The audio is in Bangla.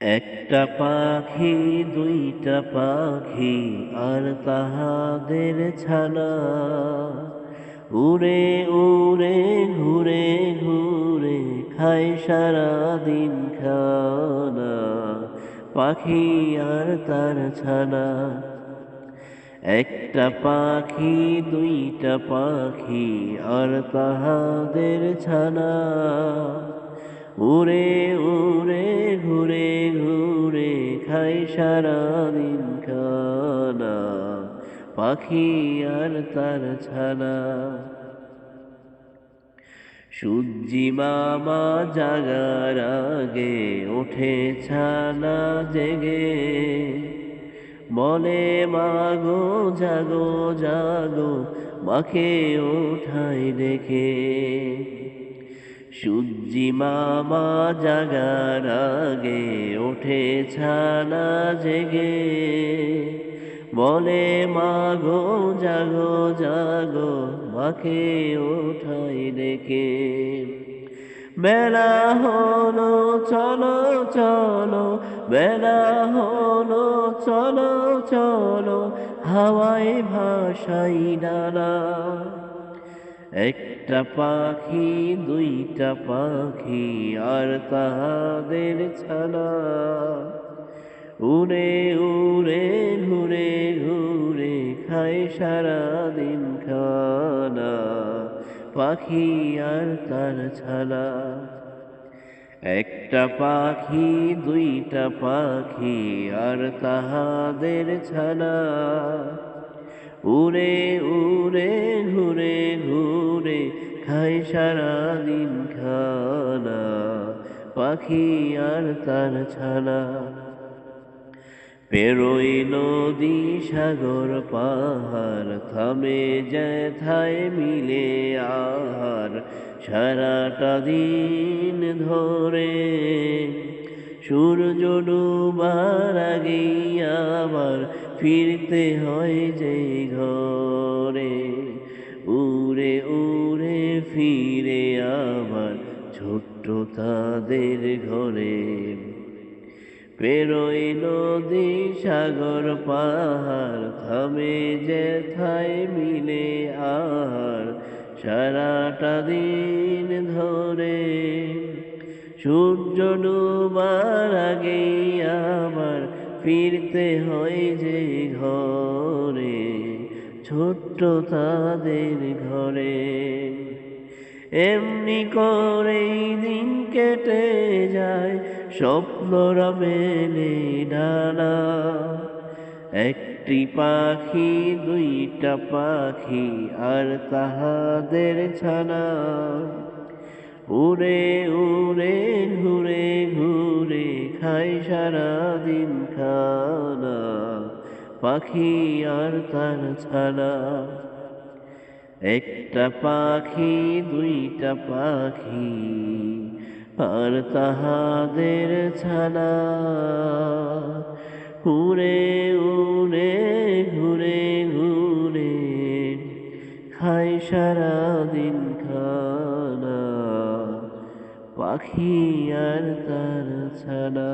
একটা পাখি, দুইটা পাখি, আর তাহাদের ছানা। উড়ে উড়ে, ঘুরে ঘুরে খায় সারা দিন খানা। পাখি আর তার ছানা। একটা পাখি, দুইটা পাখি, আর তাহাদের ছানা। উড়ে খাই সারা খানা, পাখি আর তার ছানা। সূর্যি মামা জাগার আগে ওঠে ছানা জেগে। বলে মাগো, জাগো জাগো, মাকে ওঠাই দেখে। সূর্যি মামা জাগার আগে ওঠে ছানা জেগে। বলে, মাগো, জাগো জাগো, মাকে ওঠাই ডেকে। বেলা হলো, চলো চলো, বেলা হলো, চলো চলো, হাওয়ায় ভাসাই ডানা একটা পাখি, দুইটা পাখি, আর তাহাদের ছানা। উড়ে উড়ে, ঘুরে ঘুরে খায় সারা দিন খানা। পাখি আর তার ছানা। একটা পাখি, দুইটা পাখি, আর তাহাদের ছানা। উড়ে উড়ে, ঘুরে ঘুরে খায় সারা দিন খানা। পাখি আর তার ছানা। পেরোই নদী, সাগর, পাহাড়, থামে যেথায় মিলে আহার। সারাটা দিন ধরে সূর্য ডুবার আগেই আবার ফিরতে হয় যে ঘরে। উড়ে উড়ে ফিরে আবার ছোট্ট তাদের ঘরে। পেরোই নদী, সাগর, পাহাড়, থামে যে যেথায় মিলে আর সারাটা দিন ধরে সূর্য ডুবার আগে আবার ফিরতে হয় যে ঘরে, ছোট্ট তাদের ঘরে। এমনি করেই দিন কেটে যায় স্বপ্নরা মেলে ডানা। একটি পাখি, দুইটা পাখি, আর তাহাদের ছানা। উড়ে উড়ে, ঘুরে ঘুরে খাই সারা দিন খানা। পাখি আর তার ছানা। একটা পাখি, দুইটা পাখি, আর তাহাদের ছানা। উড়ে উড়ে, ঘুরে ঘুরে খাই সারা দিন খানা। পাখি আর তার ছানা।